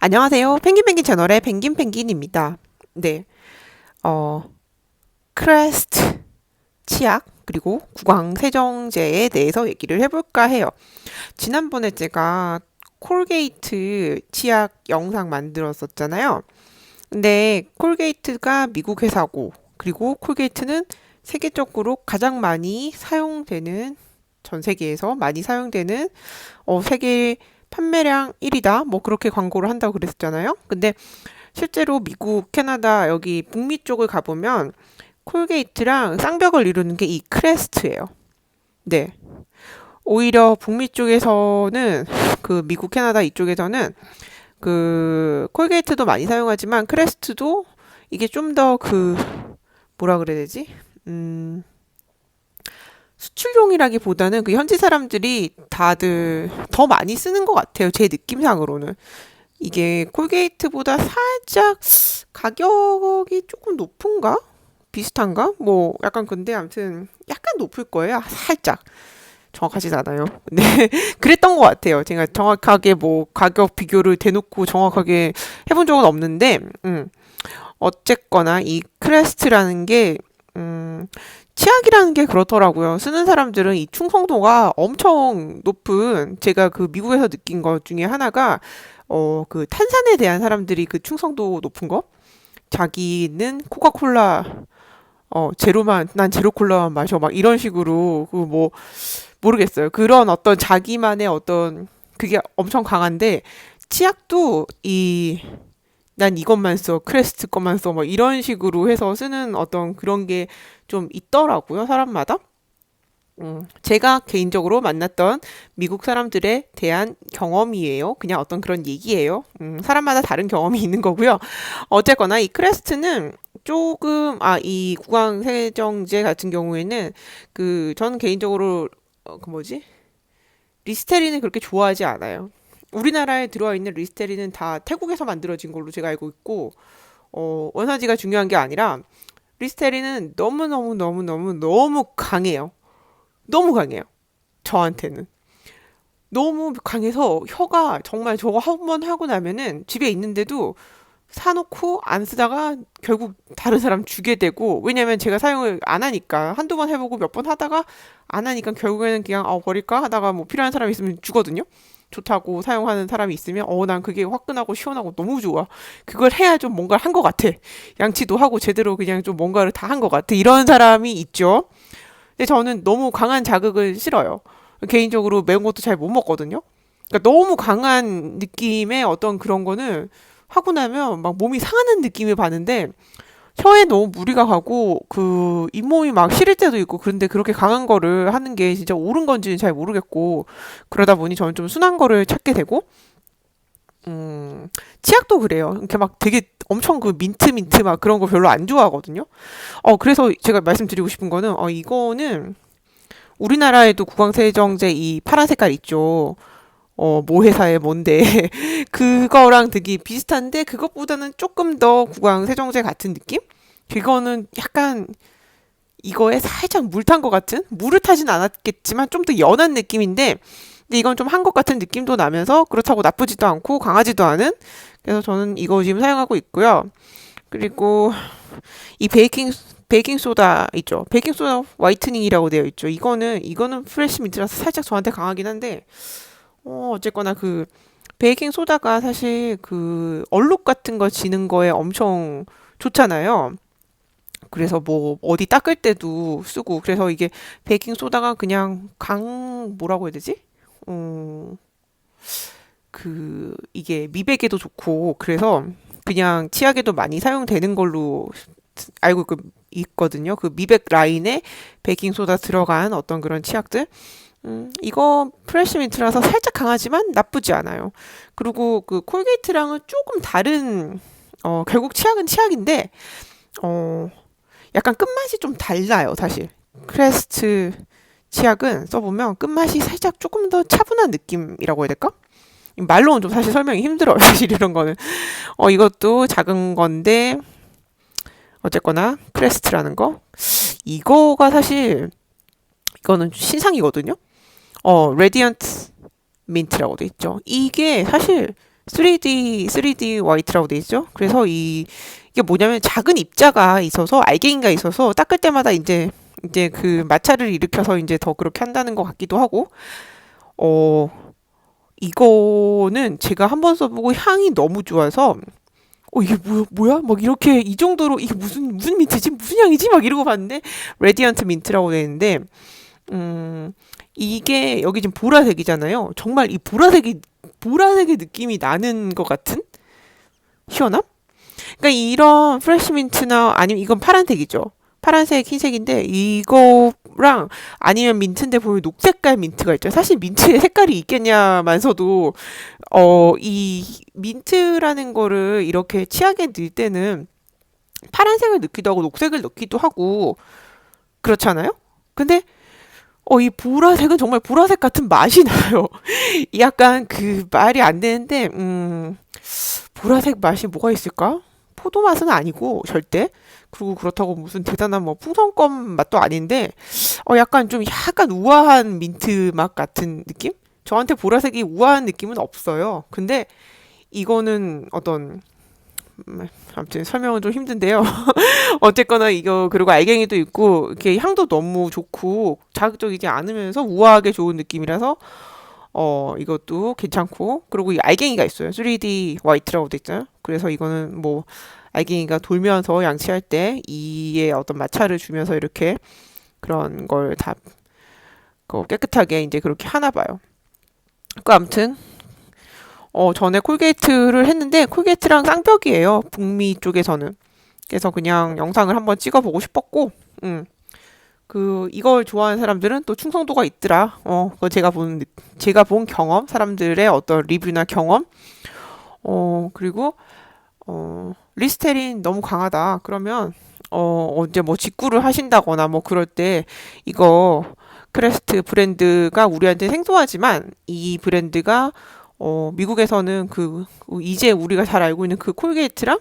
안녕하세요. 펭귄펭귄 채널의 펭귄펭귄입니다. 네. 어, 크레스트 치약 그리고 구강 세정제에 대해서 얘기를 해볼까 해요. 지난번에 제가 콜게이트 치약 영상 만들었었잖아요. 근데 콜게이트가 미국 회사고 그리고 콜게이트는 세계적으로 가장 많이 사용되는 전 세계에서 많이 사용되는 어, 세계 판매량 1위다. 뭐 그렇게 광고를 한다고 그랬었잖아요. 근데 실제로 미국, 캐나다 여기 북미 쪽을 가보면 콜게이트랑 쌍벽을 이루는 게 이 크레스트예요. 네. 오히려 북미 쪽에서는 그 미국, 캐나다 이쪽에서는 그 콜게이트도 많이 사용하지만 크레스트도 이게 좀 더 그 뭐라 그래야 되지? 음 수출용이라기보다는 그 현지 사람들이 다들 더 많이 쓰는 것 같아요. 제 느낌상으로는. 이게 콜게이트보다 살짝 가격이 조금 높은가? 비슷한가? 뭐 약간 근데 아무튼 약간 높을 거예요. 살짝. 정확하진 않아요. 네. 그랬던 것 같아요. 제가 정확하게 뭐 가격 비교를 대놓고 정확하게 해본 적은 없는데, 음. 어쨌거나 이 크레스트라는 게, 음, 치약이라는 게 그렇더라고요. 쓰는 사람들은 이 충성도가 엄청 높은 제가 그 미국에서 느낀 것 중에 하나가 어 그 탄산에 대한 사람들이 그 충성도 높은 거 자기는 코카콜라 어 제로만 난 제로 콜라만 마셔 막 이런 식으로 그 뭐 모르겠어요. 그런 어떤 자기만의 어떤 그게 엄청 강한데 치약도 이 난 이것만 써, 크레스트 것만 써, 뭐 이런 식으로 해서 쓰는 어떤 그런 게 좀 있더라고요, 사람마다. 음, 제가 개인적으로 만났던 미국 사람들에 대한 경험이에요. 그냥 어떤 그런 얘기예요. 음, 사람마다 다른 경험이 있는 거고요. 어쨌거나 이 크레스트는 조금, 아, 이 구강세정제 같은 경우에는 그, 저는 개인적으로, 어, 그 뭐지? 리스테린을 그렇게 좋아하지 않아요. 우리나라에 들어와 있는 리스테린은 다 태국에서 만들어진 걸로 제가 알고 있고, 어, 원산지가 중요한 게 아니라, 리스테린은 너무너무 너무너무 너무 강해요. 너무 강해요. 저한테는. 너무 강해서 혀가 정말 저거 한 번 하고 나면은 집에 있는데도 사놓고 안 쓰다가 결국 다른 사람 주게 되고 왜냐면 제가 사용을 안 하니까 한두 번 해보고 몇 번 하다가 안 하니까 결국에는 그냥 어 버릴까 하다가 뭐 필요한 사람 있으면 주거든요. 좋다고 사용하는 사람이 있으면 어 난 그게 화끈하고 시원하고 너무 좋아. 그걸 해야 좀 뭔가를 한 것 같아. 양치도 하고 제대로 그냥 좀 뭔가를 다 한 것 같아. 이런 사람이 있죠. 근데 저는 너무 강한 자극을 싫어요. 개인적으로 매운 것도 잘 못 먹거든요. 그러니까 너무 강한 느낌의 어떤 그런 거는 하고 나면 막 몸이 상하는 느낌을 받는데 혀에 너무 무리가 가고 그 잇몸이 막 시릴 때도 있고 그런데 그렇게 강한 거를 하는 게 진짜 옳은 건지는 잘 모르겠고 그러다 보니 저는 좀 순한 거를 찾게 되고 음 치약도 그래요. 이렇게 막 되게 엄청 그 민트 민트 막 그런 거 별로 안 좋아하거든요. 어 그래서 제가 말씀드리고 싶은 거는 어 이거는 우리나라에도 구강세정제 이 파란 색깔 있죠. 어, 모 회사의 뭔데. 그거랑 되게 비슷한데, 그것보다는 조금 더 구강 세정제 같은 느낌? 그거는 약간, 이거에 살짝 물 탄 것 같은? 물을 타진 않았겠지만, 좀 더 연한 느낌인데, 근데 이건 좀 한 것 같은 느낌도 나면서, 그렇다고 나쁘지도 않고, 강하지도 않은? 그래서 저는 이거 지금 사용하고 있고요. 그리고, 이 베이킹, 베이킹 소다 있죠. 베이킹 소다 화이트닝이라고 되어 있죠. 이거는, 이거는 프레시 민트라서 살짝 저한테 강하긴 한데, 어, 어쨌거나 그 베이킹 소다가 사실 그 얼룩 같은 거 지는 거에 엄청 좋잖아요. 그래서 뭐 어디 닦을 때도 쓰고 그래서 이게 베이킹 소다가 그냥 강 뭐라고 해야 되지? 어, 그 이게 미백에도 좋고 그래서 그냥 치약에도 많이 사용되는 걸로 알고 있거든요. 그 미백 라인에 베이킹 소다 들어간 어떤 그런 치약들. 음, 이거 프레시 민트라서 살짝 강하지만 나쁘지 않아요. 그리고 그 콜게이트랑은 조금 다른, 어, 결국 치약은 치약인데, 어, 약간 끝맛이 좀 달라요, 사실. 크레스트 치약은 써보면 끝맛이 살짝 조금 더 차분한 느낌이라고 해야 될까? 말로는 좀 사실 설명이 힘들어요, 사실 이런 거는. 어, 이것도 작은 건데, 어쨌거나, 크레스트라는 거. 이거가 사실, 이거는 신상이거든요? 어, 레디언트 민트라고 돼 있죠. 이게 사실 3D 3D 화이트라고 돼 있죠. 그래서 이 이게 뭐냐면 작은 입자가 있어서 알갱이가 있어서 닦을 때마다 이제 이제 그 마찰을 일으켜서 이제 더 그렇게 한다는 것 같기도 하고 어 이거는 제가 한 번 써보고 향이 너무 좋아서 어 이게 뭐야 뭐야 막 이렇게 이 정도로 이게 무슨 무슨 민트지 무슨 향이지 막 이러고 봤는데 레디언트 민트라고 되어 있는데 음 이게 여기 지금 보라색이잖아요. 정말 이 보라색이 보라색의 느낌이 나는 것 같은 시원함? 그러니까 이런 프레시 민트나 아니면 이건 파란색이죠. 파란색 흰색인데 이거랑 아니면 민트인데 보면 녹색깔 민트가 있죠. 사실 민트에 색깔이 있겠냐만서도 어, 이 민트라는 거를 이렇게 치하게 넣을 때는 파란색을 넣기도 하고 녹색을 넣기도 하고 그렇잖아요? 근데 어, 이 보라색은 정말 보라색 같은 맛이 나요. 약간 그 말이 안 되는데, 음, 보라색 맛이 뭐가 있을까? 포도 맛은 아니고, 절대. 그리고 그렇다고 무슨 대단한 뭐 풍선껌 맛도 아닌데, 어, 약간 좀 약간 우아한 민트 맛 같은 느낌? 저한테 보라색이 우아한 느낌은 없어요. 근데 이거는 어떤 음, 아무튼 설명은 좀 힘든데요. 어쨌거나 이거 그리고 알갱이도 있고 이렇게 향도 너무 좋고 자극적이지 않으면서 우아하게 좋은 느낌이라서 어 이것도 괜찮고 그리고 이 알갱이가 있어요. 3D 화이트라고 돼 있잖아요. 그래서 이거는 뭐 알갱이가 돌면서 양치할 때 이의 어떤 마찰을 주면서 이렇게 그런 걸 다 깨끗하게 이제 그렇게 하나 봐요. 그 아무튼 어 전에 콜게이트를 했는데 콜게이트랑 쌍벽이에요. 북미 쪽에서는. 그래서 그냥 영상을 한번 찍어보고 싶었고, 음. 그 이걸 좋아하는 사람들은 또 충성도가 있더라. 어, 그 제가 본 제가 본 경험, 사람들의 어떤 리뷰나 경험, 어 그리고 어 리스테린 너무 강하다. 그러면 어 언제 뭐 직구를 하신다거나 뭐 그럴 때 이거 크레스트 브랜드가 우리한테 생소하지만 이 브랜드가 어, 미국에서는 그 이제 우리가 잘 알고 있는 그 콜게이트랑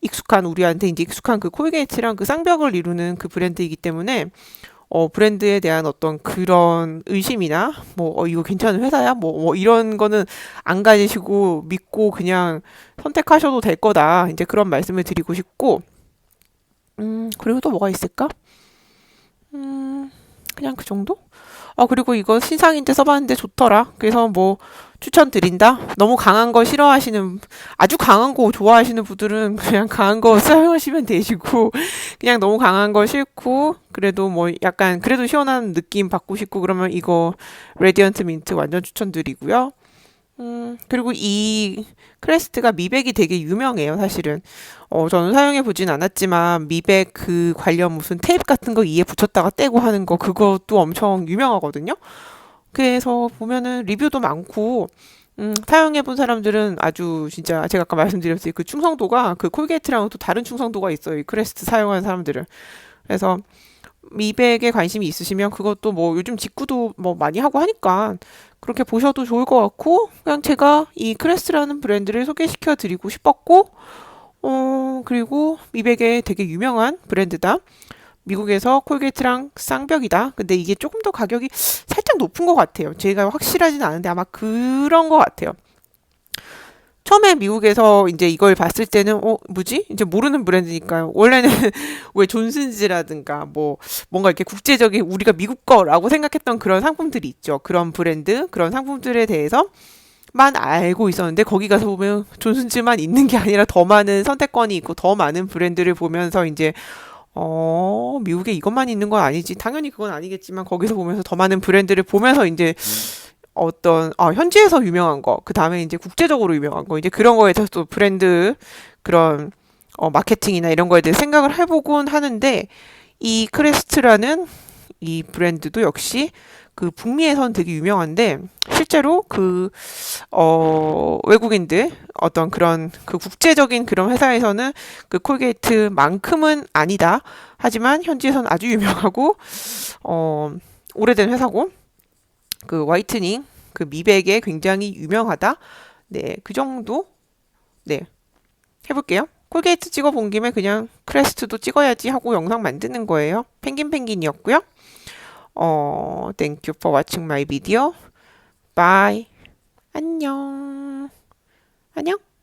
익숙한 우리한테 이제 익숙한 그 콜게이트랑 그 쌍벽을 이루는 그 브랜드이기 때문에 어, 브랜드에 대한 어떤 그런 의심이나 뭐 어, 이거 괜찮은 회사야 뭐, 뭐 이런 거는 안 가지시고 믿고 그냥 선택하셔도 될 거다 이제 그런 말씀을 드리고 싶고 음 그리고 또 뭐가 있을까? 음 그냥 그 정도? 어, 그리고 이거 신상인데 써봤는데 좋더라. 그래서 뭐 추천드린다. 너무 강한 거 싫어하시는, 아주 강한 거 좋아하시는 분들은 그냥 강한 거 사용하시면 되시고, 그냥 너무 강한 거 싫고, 그래도 뭐 약간, 그래도 시원한 느낌 받고 싶고, 그러면 이거 레디언트 민트 완전 추천드리고요. 음, 그리고 이 크레스트가 미백이 되게 유명해요, 사실은. 어, 저는 사용해 보진 않았지만, 미백 그 관련 무슨 테이프 같은 거 이에 붙였다가 떼고 하는 거, 그것도 엄청 유명하거든요. 그래서 보면은 리뷰도 많고, 음, 사용해 본 사람들은 아주 진짜 제가 아까 말씀드렸듯이 그 충성도가 그 콜게이트랑은 또 다른 충성도가 있어요. 이 크레스트 사용하는 사람들은. 그래서 미백에 관심이 있으시면 그것도 뭐 요즘 직구도 뭐 많이 하고 하니까 그렇게 보셔도 좋을 것 같고 그냥 제가 이 크레스라는 브랜드를 소개시켜 드리고 싶었고 어 그리고 미백의 되게 유명한 브랜드다. 미국에서 콜게이트랑 쌍벽이다. 근데 이게 조금 더 가격이 살짝 높은 것 같아요. 제가 확실하진 않은데 아마 그런 것 같아요. 처음에 미국에서 이제 이걸 봤을 때는 어 뭐지 이제 모르는 브랜드니까요. 원래는 왜 존슨즈라든가 뭐 뭔가 이렇게 국제적인 우리가 미국 거라고 생각했던 그런 상품들이 있죠. 그런 브랜드 그런 상품들에 대해서 만 알고 있었는데 거기 가서 보면 존슨즈만 있는 게 아니라 더 많은 선택권이 있고 더 많은 브랜드를 보면서 이제 어 미국에 이것만 있는 건 아니지 당연히 그건 아니겠지만 거기서 보면서 더 많은 브랜드를 보면서 이제 음. 어떤 어, 현지에서 유명한 거, 그 다음에 이제 국제적으로 유명한 거, 이제 그런 거에 대해서 또 브랜드 그런 어, 마케팅이나 이런 거에 대해 생각을 해보곤 하는데 이 크레스트라는 이 브랜드도 역시 그 북미에서는 되게 유명한데 실제로 그 어, 외국인들 어떤 그런 그 국제적인 그런 회사에서는 그 콜게이트만큼은 아니다. 하지만 현지에서는 아주 유명하고 어, 오래된 회사고 그 화이트닝, 그 미백에 굉장히 유명하다. 네, 그 정도? 네. 해볼게요. 콜게이트 찍어본 김에 그냥 크레스트도 찍어야지 하고 영상 만드는 거예요. 펭귄 펭귄이었고요. 어, thank you for watching my video. Bye. 안녕. 안녕.